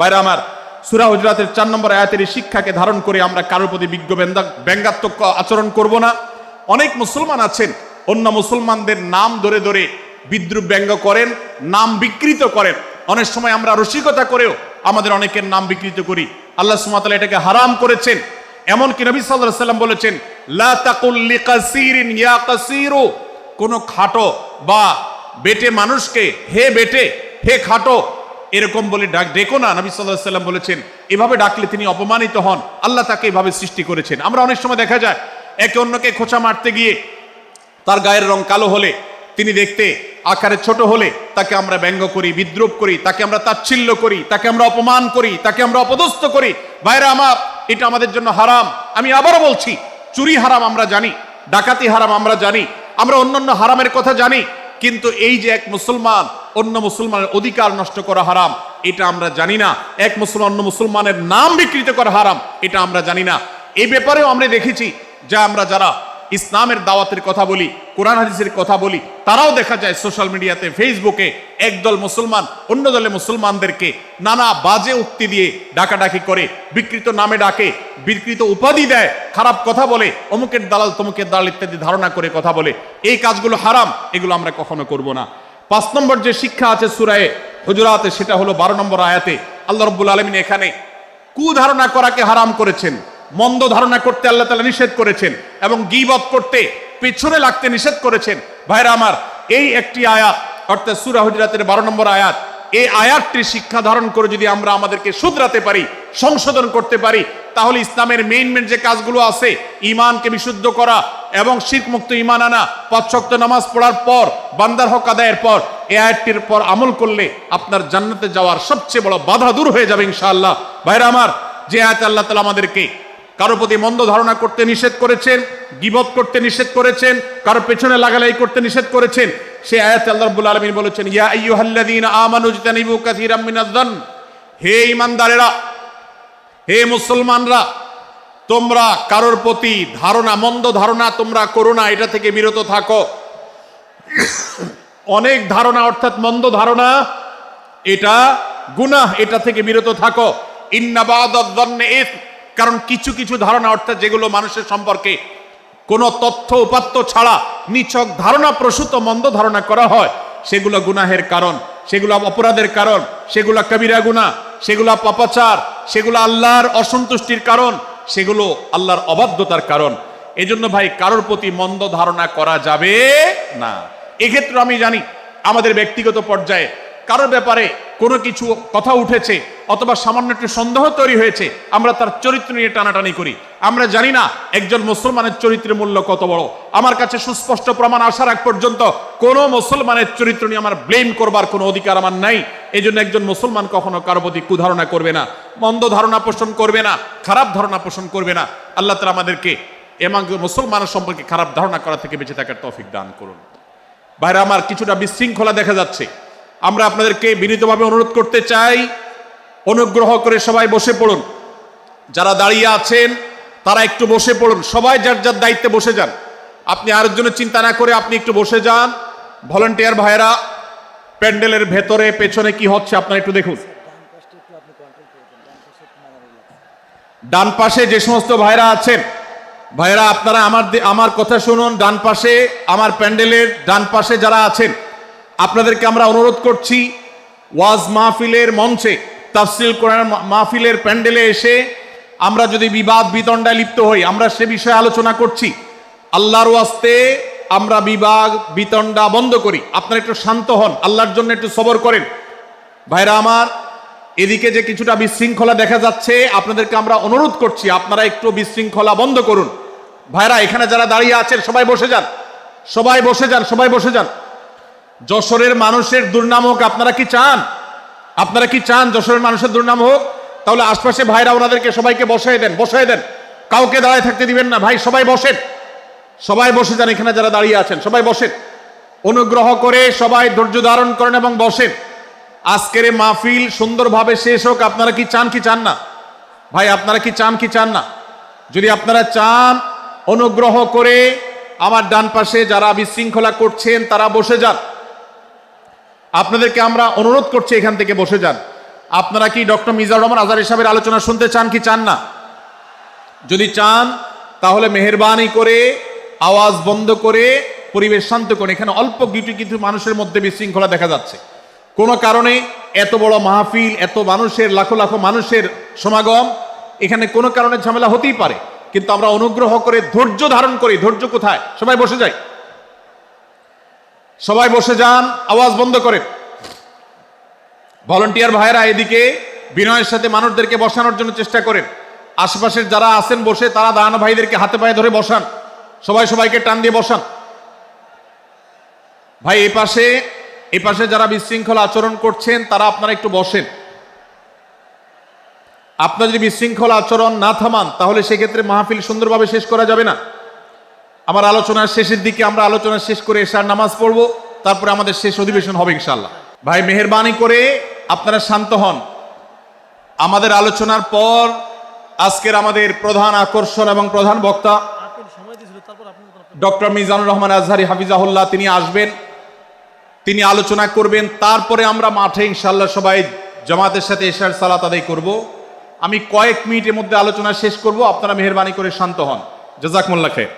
বাইরে আমার, সুরা হুজরাতের চার নম্বর আয়াতের শিক্ষাকে ধারণ করে আমরা কারোর প্রতি বিজ্ঞ ব্যঙ্গাত্মক আচরণ করব না। অনেক মুসলমান আছেন, অন্য মুসলমানদের নাম ধরে ধরে বিদ্রুপ ব্যঙ্গ করেন, নাম বিকৃত করেন। অনেক সময় আমরা রসিকতা করেও আমাদের অনেকের নাম বিকৃত করি। আল্লাহ সুমাতালা এটাকে হারাম করেছেন। এমনকি নবী সাল্লাল্লাহু সাল্লাম বলেছেন, লা ইয়া কোন খাটো বা বেটে মানুষকে হে বেটে, হে খাটো এরকম বলে ডাক ডেকো না, নবী সাল্লাল্লাহু সাল্লাম বলেছেন, এভাবে ডাকলে তিনি অপমানিত হন। আল্লাহ তাকে এভাবে সৃষ্টি করেছেন। আমরা অনেক সময় দেখা যায়, একে অন্যকে খোঁচা মারতে গিয়ে তার গায়ের রং কালো হলে তিনি দেখতে আকারে ছোট হলে তাকে আমরা ব্যঙ্গ করি, বিদ্রুপ করি, তাকে আমরা তাচ্ছিল্য করি, তাকে আমরা অপমান করি, তাকে আমরা অপদস্থ করি। বাইরে আমার, এটা আমাদের জন্য হারাম। আমি আবারও বলছি, চুরি হারাম আমরা জানি, ডাকাতি হারাম আমরা জানি, আমরা অন্যান্য হারামের কথা জানি কিন্তু এই যে এক মুসলমান অন্য মুসলমানের অধিকার নষ্ট করা হারাম, এটা আমরা জানি না। এক মুসলমান অন্য মুসলমানের নাম বিকৃত করা হারাম, এটা আমরা জানি না। এই ব্যাপারেও আমরা দেখেছি যা আমরা যারা ইসলামের দাওয়াতের কথা বলি, কোরআন হাদিসের কথা বলি, তারাও দেখা যায় সোশ্যাল মিডিয়াতে, ফেসবুকে একদল মুসলমান, অন্য দলে মুসলমানদেরকে নানা বাজে উক্তি দিয়ে ডাকাডাকি করে, বিকৃত নামে ডাকে, বিকৃত উপাধি দেয়, খারাপ কথা বলে, অমুকের দালাল তমুকের দালাল ইত্যাদি ধারণা করে কথা বলে, এই কাজগুলো হারাম, এগুলো আমরা কখনো করব না। পাঁচ নম্বর যে শিক্ষা আছে সুরায়ে হুজুরাতে, সেটা হলো বারো নম্বর আয়াতে, আল্লাহ রব্বুল আলমিন এখানে কুধারণা করাকে হারাম করেছেন। মন্দ ধারণা করতে আল্লাহ তালা নিষেধ করেছেন এবং গিবত করতে পেছনে লাগতে নিষেধ করেছেন। ভাইরা আমার, এই একটি আয়াত, অর্থাৎ সুরা হুজরাতের বারো নম্বর আয়াত, এই আয়াতটি শিক্ষা ধারণ করে যদি আমরা আমাদেরকে শুধরাতে পারি, সংশোধন করতে পারি, তাহলে ইসলামের মেইন মেন যে কাজগুলো আছে ইমানকে বিশুদ্ধ করা এবং শীত মুক্ত ইমান আনা, পাঁচশক্ত নামাজ পড়ার পর, বান্দার হক আদায়ের পর এ আয়াতটির পর আমল করলে আপনার জান্নাতে যাওয়ার সবচেয়ে বড় বাধা দূর হয়ে যাবে ইনশাআল্লাহ। ভাইরা আমার, যে আয়াত আল্লাহ তালা আমাদেরকে কারও প্রতি মন্দ ধারণা করতে নিষেধ করেছেন, গিবত করতে নিষেধ করেছেন, কারও পেছনে লাগালাই করতে নিষেধ করেছেন, সে আয়াত আল্লাহ রাব্বুল আলামিন বলেছেন, ইয়া হে ইমানদারেরা হে মুসলমানরা, তোমরা কারোর প্রতি ধারণা, মন্দ ধারণা তোমরা করো না, এটা থেকে বিরত থাকো। অনেক ধারণা, অর্থাৎ মন্দ ধারণা, এটা গুনাহ, এটা থেকে বিরত থাকো। ইন্নাবাদ কারণ কিছু কিছু ধারণা, অর্থাৎ যেগুলো মানুষের সম্পর্কে কোনো তথ্য উপাত্ত ছাড়া নিছক ধারণা, প্রসূত মন্দ ধারণা করা হয়, সেগুলো গুনাহের কারণ, সেগুলো অপরাধের কারণ, সেগুলো কবিরা গুনাহ, সেগুলো পাপাচার সেগুলো আল্লাহর অসন্তুষ্টির কারণ, সেগুলো আল্লাহর অবাধ্যতার কারণ। এজন্য ভাই, কারোর প্রতি মন্দ ধারণা করা যাবে না। এক্ষেত্রে আমি জানি, আমাদের ব্যক্তিগত পর্যায়ে কারোর ব্যাপারে কোনো কিছু কথা উঠেছে অথবা সামান্য একটু সন্দেহ তৈরি হয়েছে, আমরা তার চরিত্র নিয়ে টানাটানি করি। আমরা জানি না একজন মুসলমানের চরিত্রের মূল্য কত বড়। আমার কাছে সুস্পষ্ট প্রমাণ আসার আগ পর্যন্ত কোনো মুসলমানের চরিত্র নিয়ে আমার ব্লেম করবার কোনো অধিকার আমার নাই। এই জন্য একজন মুসলমান কখনো কারও প্রতি কুধারণা করবে না, মন্দ ধারণা পোষণ করবে না, খারাপ ধারণা পোষণ করবে না। আল্লাহ তালা আমাদেরকে এবং মুসলমানের সম্পর্কে খারাপ ধারণা করা থেকে বেঁচে থাকার তৌফিক দান করুন। বাইরে আমার কিছুটা বিশৃঙ্খলা দেখা যাচ্ছে। আমরা আপনাদেরকে বিনীতভাবে অনুরোধ করতে চাই, অনুগ্রহ করে সবাই বসে পড়ুন। যারা দাঁড়িয়ে আছেন, তারা একটু বসে পড়ুন। সবাই যার যার দায়িত্বে বসে যান। আপনি আর আরেকজনের চিন্তা না করে আপনি একটু বসে যান। ভলেন্টিয়ার ভাইয়েরা, প্যান্ডেলের ভেতরে, পেছনে কি হচ্ছে আপনারা একটু দেখুন। ডান পাশে যে সমস্ত ভাইরা আছেন ভাইরা আপনারা আমার আমার কথা শুনুন। ডান পাশে, আমার প্যান্ডেলের ডান পাশে যারা আছেন আপনাদেরকে আমরা অনুরোধ করছি, ওয়াজ মাহফিলের মঞ্চে, তাফসিল কোরআন মাহফিলের প্যান্ডেলে এসে আমরা যদি বিবাদ বিতণ্ডায় লিপ্ত হই, আমরা সে বিষয়ে আলোচনা করছি। আল্লাহর ওয়াস্তে আমরা বিবাদ বিতণ্ডা বন্ধ করি। আপনারা একটু শান্ত হন, আল্লাহর জন্য একটু সবর করেন। ভাইরা আমার, এদিকে যে কিছুটা বিশৃঙ্খলা দেখা যাচ্ছে, আপনাদেরকে আমরা অনুরোধ করছি, আপনারা একটু বিশৃঙ্খলা বন্ধ করুন। ভাইরা, এখানে যারা দাঁড়িয়ে আছেন, সবাই বসে যান। সবাই বসে যান, সবাই বসে যান। যশোরের মানুষের দুর্নাম হোক, আপনারা কি চান? আপনারা কি চান যশোরের মানুষের দুর্নাম হোক? তাহলে আশপাশে ভাইরা ওনাদেরকে সবাইকে বসাই দেন বসাই দেন। কাউকে দাঁড়ায় থাকতে দিবেন না। ভাই, সবাই বসেন। সবাই বসে যান এখানে যারা দাঁড়িয়ে আছেন, সবাই বসেন। অনুগ্রহ করে সবাই ধৈর্য ধারণ করেন এবং বসেন। আজকের মাহফিল সুন্দরভাবে শেষ হোক, আপনারা কি চান কি চান না? ভাই, আপনারা কি চান কি চান না? যদি আপনারা চান, অনুগ্রহ করে আমার ডান পাশে যারা বিশৃঙ্খলা করছেন, তারা বসে যান। আপনাদেরকে আমরা অনুরোধ করছি এখান থেকে বসে যান। আপনারা কি ডক্টর মিজানুর রহমান আজারি সাহেবের আলোচনা শুনতে চান কি চান না? যদি চান, তাহলে মেহরবানি করে, আওয়াজ বন্ধ করে, পরিবেশ শান্ত করে, এখানে অল্প কিছু কিছু মানুষের মধ্যে বিশৃঙ্খলা দেখা যাচ্ছে। কোনো কারণে এত বড় মাহফিল, এত মানুষের, লাখো লাখো মানুষের সমাগম, এখানে কোনো কারণে ঝামেলা হতেই পারে। কিন্তু আমরা অনুগ্রহ করে ধৈর্য ধারণ করি। ধৈর্য কোথায়? সবাই বসে যাই। সবাই বসে যান, আওয়াজ বন্ধ করেন। ভলান্টিয়ার ভাইয়েরা এদিকে বিনয়ের সাথে মানুষদেরকে বসানোর জন্য চেষ্টা করেন। আশেপাশের যারা আছেন বসে, তারা দাঁড়ানো ভাইদেরকে হাতে পায়ে ধরে বসান। সবাই সবাইকে টান দিয়ে বসান। ভাই, এই পাশে এই পাশে যারা বিশৃঙ্খল আচরণ করছেন, তারা আপনারা একটু বসেন। আপনার যদি বিশৃঙ্খল আচরণ না থামান, তাহলে সেক্ষেত্রে মাহফিল সুন্দরভাবে শেষ করা যাবে না। আমার আলোচনার শেষের দিকে আমরা আলোচনা শেষ করে এশার নামাজ পড়ব, তারপরে আমাদের শেষ অধিবেশন হবে ইনশাল্লাহ ভাই, মেহরবানি করে আপনারা শান্ত হন। আমাদের আলোচনার পর আজকের আমাদের প্রধান আকর্ষণ এবং প্রধান বক্তা ডক্টর মিজানুর রহমান আজহারি হাফিজাহুল্লাহ, তিনি আসবেন। তিনি আলোচনা করবেন। তারপরে আমরা মাঠে ইনশাল্লাহ সবাই জামাতের সাথে এশার সালাত আদায় করব। আমি কয়েক মিনিটের মধ্যে আলোচনা শেষ করব। আপনারা মেহরবানি করে শান্ত হন। জাজাকমুল্লাহ খের